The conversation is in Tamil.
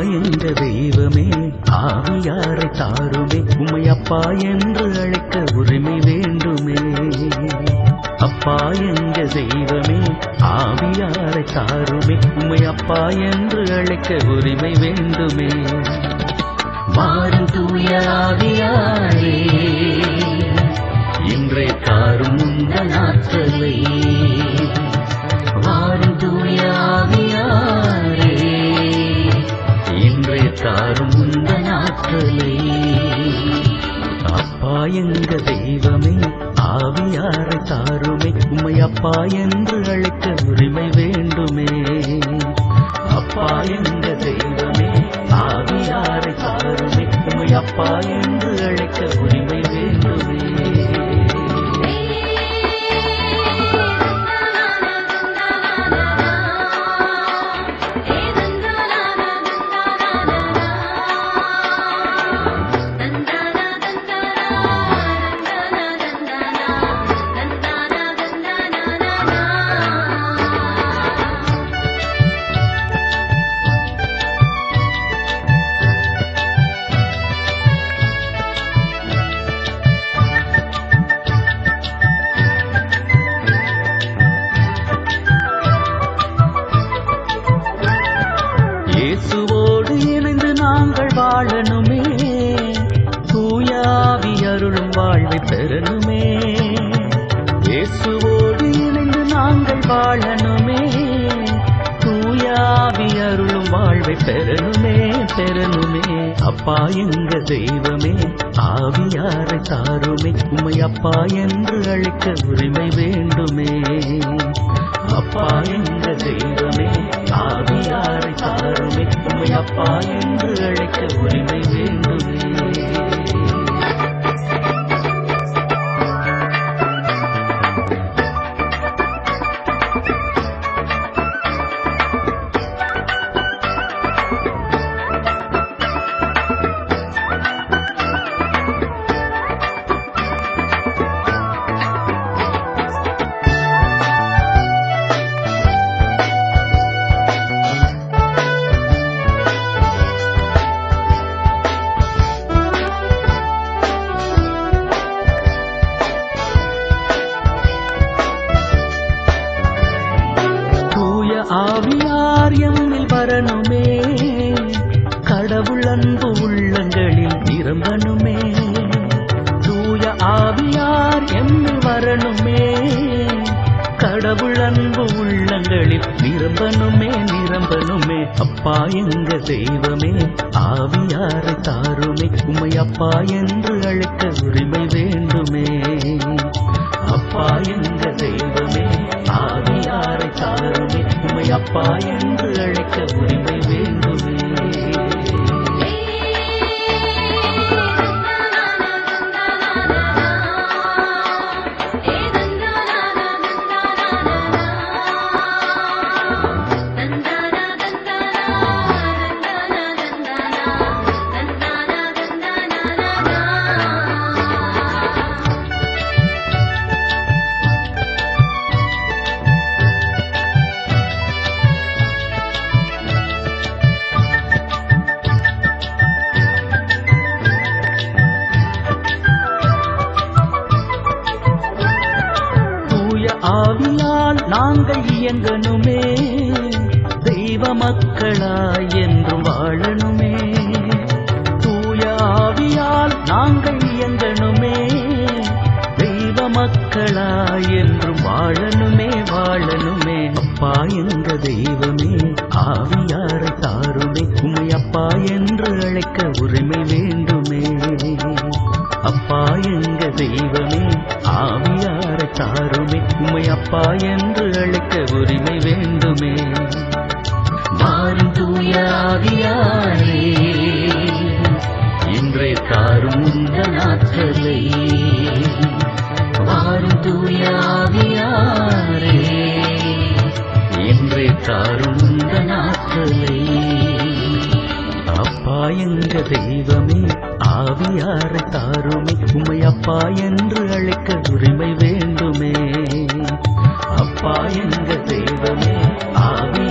எங்க தெய்வமே ஆவியாரை தாருமே உம்மை அப்பா என்று அழைக்க உரிமை வேண்டுமே. அப்பா எங்க தெய்வமே ஆவியாரை தாருமே உம்மை அப்பா என்று அழைக்க உரிமை வேண்டுமே. மாறும் தூய ஆவியாரே இன்றே தாரும் உந்த நாட்களை வாரும் தூய ஆவியாரே. நாட்களை அப்பா எங்க தெய்வமே ஆவியாரை தாருமே உம்மை அப்பா என்று அழைக்க உரிமை வேண்டுமே. அப்பா எங்க தெய்வமே ஆவியாரை தாருமே உம்மை அப்பா என்று அழைக்க உரிமை இயேசுவோடு இணைந்து நாங்கள் வாழணுமே. தூயாவி அருளும் வாழ்வை பெறணுமே. இயேசுவோடு இணைந்து நாங்கள் வாழணுமே. தூயாவி அருளும் வாழ்வை பெறணுமே பெறணுமே. அப்பா எங்க தெய்வமே ஆவியாரை தாருமே. உமை அப்பா என்று அழைக்க உரிமை வேண்டுமே. அப்பா எங்க தெய்வமே ஆவியாரை தாருமே உம்மை அப்பா என்று அழைக்க உரிமை கடவுள் அன்பு உள்ளங்களில் நிரம்பணுமே. தூய ஆவியார் எம்மி வரணுமே. கடவுள் அன்பு உள்ளங்களில் நிரம்பணுமே நிரம்பணுமே. அப்பா எங்க தெய்வமே ஆவியாரை தாருமே. உமை அப்பா என்று அழைக்க உரிமை வேண்டுமே. அப்பா எங்க தெய்வமே ஆவியாரை தாருமே. உமை அப்பா ஆவியால் நாங்கள் இயங்கணுமே. தெய்வ மக்களாய் என்றும் வாழணுமே. தூய ஆவியால் நாங்கள் இயங்கணுமே. தெய்வ மக்களாய் என்றும் வாழணுமே வாழணுமே. அப்பா என்ற தெய்வமே ஆவியாரை தாருமே. உமை அப்பா என்று அழைக்க உரிமை வேண்டுமே. அப்பா எங்க தெய்வமே ஆவியாரை தாருமே. உம்மை அப்பா என்று அழைக்க உரிமை வேண்டுமே. மாறும் தூய ஆவியாரே தாரும் இந்த நாட்களை. மாறும் தூய ஆவியாரே தாரும் இந்த நாட்களை. அப்பா என்ற தெய்வமே ஆவியார தாருமே உமை அப்பா என்று அழைக்க உரிமை வேண்டுமே. அப்பா என்ற தெய்வமே ஆவியாரை